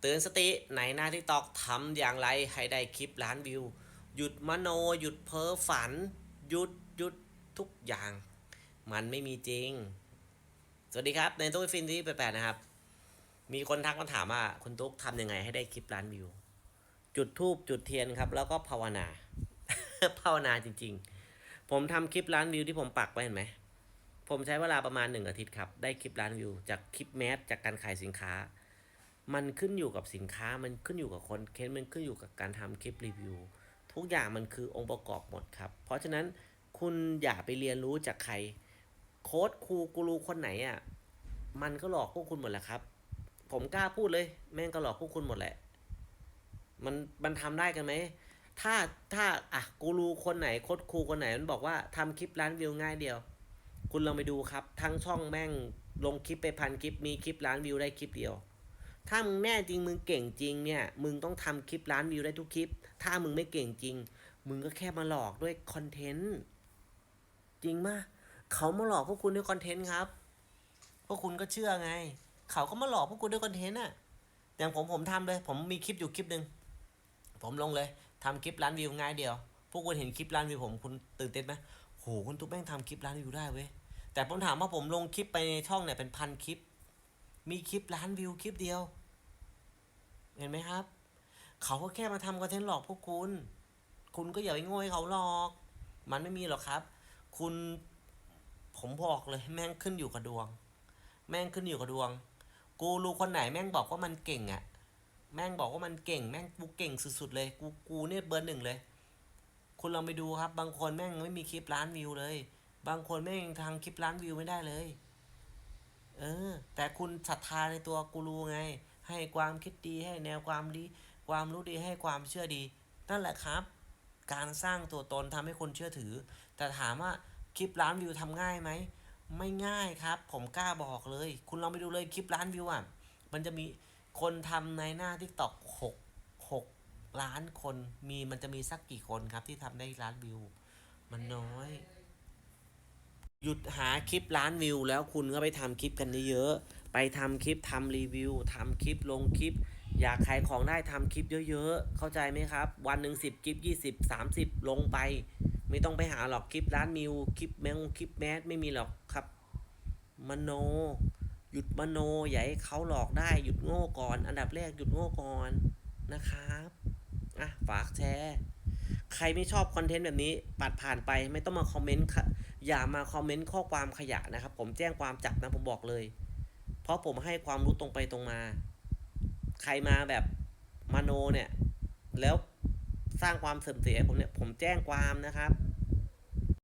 เตือนสติในหน้าที่ตอกทำอย่างไรให้ได้คลิปล้านวิว หยุดมโนหยุดเพ้อฝัน หยุดหยุดทุกอย่าง มันไม่มีจริง สวัสดีครับ ในตู้ฟินที่แปดนะครับ มีคนทักมาถามว่าคุณตุ๊กทำยังไงให้ได้คลิปล้านวิว จุดทูบจุดเทียนครับ แล้วก็ภาวนา ภาวนาจริง ๆ ผมทำคลิปล้านวิวที่ผมปักไว้เห็นไหมผมใช้เวลาประมาณหนึ่งอาทิตย์ครับ ได้คลิปล้านวิว จากคลิปแมสจากการขายสินค้า มันขึ้นอยู่กับสินค้ามันขึ้นอยู่กับคนเค้นมันขึ้นอยู่กับการทำคลิปรีวิวทุกอย่างมันคือองค์ประกอบหมดครับ เพราะฉะนั้นคุณอย่าไปเรียนรู้จากใคร โค้ดครูกูรูคนไหนอะมันก็หลอกพวกคุณหมดแหละครับ ผมกล้าพูดเลย แม่งก็หลอกพวกคุณหมดแหละ มันมันทำได้กันไหมถ้าถ้าอะกูรูคนไหนโค้ดครูคนไหนมันบอกว่าทำคลิปล้านวิวง่ายเดียว คุณลองไปดูครับ ทั้งช่องแม่งลงคลิปไปพันคลิปมีคลิปล้านวิวได้คลิปเดียว ถ้ามึงแน่จริงมึงเก่งจริงเนี่ย มึงต้องทำคลิปล้านวิวได้ทุกคลิป ถ้ามึงไม่เก่งจริง มึงก็แค่มาหลอกด้วยคอนเทนต์จริงมะเขามาหลอกพวกคุณด้วยคอนเทนต์ครับ พวกคุณก็เชื่อไง เขาก็มาหลอกพวกคุณด้วยคอนเทนต์อะอย่างผมผมทำเลย ผมมีคลิปอยู่คลิปหนึ่งผมลงเลยทำคลิปล้านวิวง่ายเดียว พวกคุณเห็นคลิปล้านวิวผมคุณตื่นเต้นไหมโหคุณตุ๊กแม่งทำคลิปล้านวิวได้เว้ยแต่ผมถามว่าผมลงคลิปไปในช่องเนี่ยเป็นพันคลิป มีคลิปล้านวิวคลิปเดียว เห็นไหมครับ เขาก็แค่มาทำคอนเทนต์หลอกพวกคุณ คุณก็อย่าไปโง่ให้เขาหลอก มันไม่มีหรอกครับ คุณผมบอกเลยแม่งขึ้นอยู่กับดวง แม่งขึ้นอยู่กับดวง กูรู้คนไหนแม่งบอกว่ามันเก่งอะ่ะ แม่งบอกว่ามันเก่ง แม่งกูเก่งสุดๆเลย กูกูเนี่ยเบอร์หนึ่งเลย คุณลองไปดูครับ บางคนแม่งไม่มีคลิปล้านวิวเลย บางคนแม่งทางคลิปล้านวิวไม่ได้เลย เออ แต่คุณศรัทธาในตัวกูรูไง ให้ความคิดดีให้แนวความดีความรู้ดีให้ความเชื่อดี นั่นแหละครับ การสร้างตัวตนทำให้คนเชื่อถือ แต่ถามว่าคลิปล้านวิวทำง่ายไหมไม่ง่ายครับ ผมกล้าบอกเลย คุณลองไปดูเลยคลิปล้านวิวอะมันจะมีคนทำในหน้าทิกตอกหกหกล้านคนมีมันจะมีสักกี่คนครับที่ทำได้ล้านวิว มันน้อย หยุดหาคลิปล้านวิวแล้วคุณก็ไปทำคลิปกันเยอะ ไปทำคลิปทำรีวิวทำคลิปลงคลิป อยากขายของได้ทำคลิปเยอะๆ เข้าใจไหมครับ วันหนึ่งสิบคลิปยี่สิบสามสิบลงไป ไม่ต้องไปหาหรอกคลิปล้านวิวคลิปแมงคลิปแมสไม่มีหรอกครับ มโน หยุดมโนอย่าให้เขาหลอกได้หยุดโง่ก่อน อันดับแรกหยุดโง่ก่อนนะครับอะฝากแชร์ใครไม่ชอบคอนเทนต์แบบนี้ปัดผ่านไปไม่ต้องมาคอมเมนต์ค่ะอย่ามาคอมเมนต์ข้อความขยะนะครับ ผมแจ้งความจับนะผมบอกเลย เพราะผมให้ความรู้ตรงไปตรงมา ใครมาแบบมโนเนี่ย แล้วสร้างความเสื่อมเสียผมเนี่ย ผมแจ้งความนะครับ